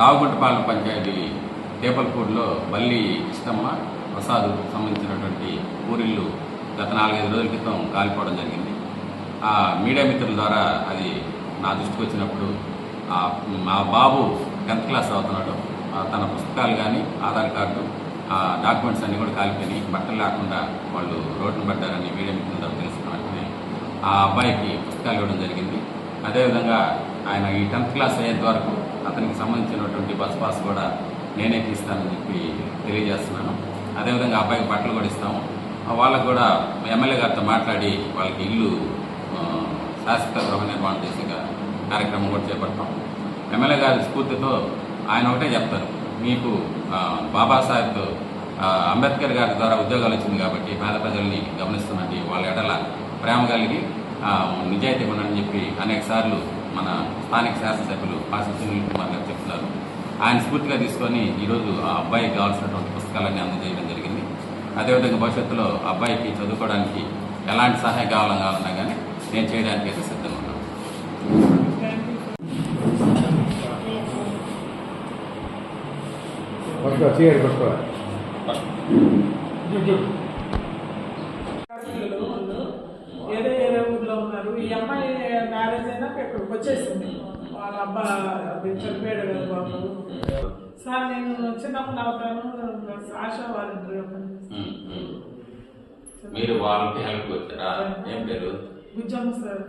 రావుగుంటపాలెం పంచాయతీ టేపల్పూడిలో బల్లి ఇష్టమ్మ ప్రసాద్ సంబంధించినటువంటి ఊరిళ్ళు గత నాలుగైదు రోజుల క్రితం కాలిపోవడం జరిగింది. ఆ మీడియా మిత్రుల ద్వారా అది నా దృష్టికి వచ్చినప్పుడు మా బాబు టెన్త్ క్లాస్ చదువుతున్నాడు. తన పుస్తకాలు కానీ ఆధార్ కార్డు ఆ డాక్యుమెంట్స్ అన్నీ కూడా కాలిపోయినాయి. బట్టలు లేకుండా వాళ్ళు రోడ్డును పడ్డారని మీడియా మిత్రుల ద్వారా తెలుసుకున్న వెంటనే ఆ అబ్బాయికి పుస్తకాలు ఇవ్వడం జరిగింది. అదేవిధంగా ఆయన ఈ టెన్త్ క్లాస్ అయ్యేంత వరకు అతనికి సంబంధించినటువంటి బస్ పాస్ కూడా నేనే తీస్తానని చెప్పి తెలియజేస్తున్నాను. అదేవిధంగా అబ్బాయికి బట్టలు కూడా ఇస్తాము. వాళ్ళకు కూడా ఎమ్మెల్యే గారితో మాట్లాడి వాళ్ళకి ఇల్లు శాశ్వత గృహ నిర్మాణం చేసే కార్యక్రమం కూడా చేపడతాం. ఎమ్మెల్యే గారి స్ఫూర్తితో ఆయన ఒకటే చెప్తారు. మీకు బాబాసాహెబ్ అంబేద్కర్ గారి ద్వారా ఉద్యోగాలు వచ్చింది కాబట్టి పేద ప్రజల్ని గమనిస్తున్నట్టు వాళ్ళ ఎడల ప్రేమ కలిగి నిజాయితీ ఉండని చెప్పి అనేక సార్లు మన స్థానిక శాసనసభ్యులు పాసి సునీల్ కుమార్ గారు చెప్తున్నారు. ఆయన స్ఫూర్తిగా తీసుకొని ఈరోజు ఆ అబ్బాయికి కావాల్సినటువంటి పుస్తకాలన్నీ అందజేయడం జరిగింది. అదేవిధంగా భవిష్యత్తులో అబ్బాయికి చదువుకోవడానికి ఎలాంటి సహాయం కావాలని కావాలన్నా కానీ నేను చేయడానికి అయితే సిద్ధంగా ఉన్నాను. ఏదో ఏదో ఊర్లో ఉన్నారు. ఈ అమ్మాయి ఇక్కడికి వచ్చేసింది. వాళ్ళ అబ్బా చనిపోయాడు కదా బాబు. సార్ నేను చిన్నప్పుడు అవుతాను ఆశా వాలంటీర్ ఉమ్. మీరు వాళ్ళకి హెల్ప్ వచ్చారా? ఏం పేరు? గుజ్జమ్మ సార్.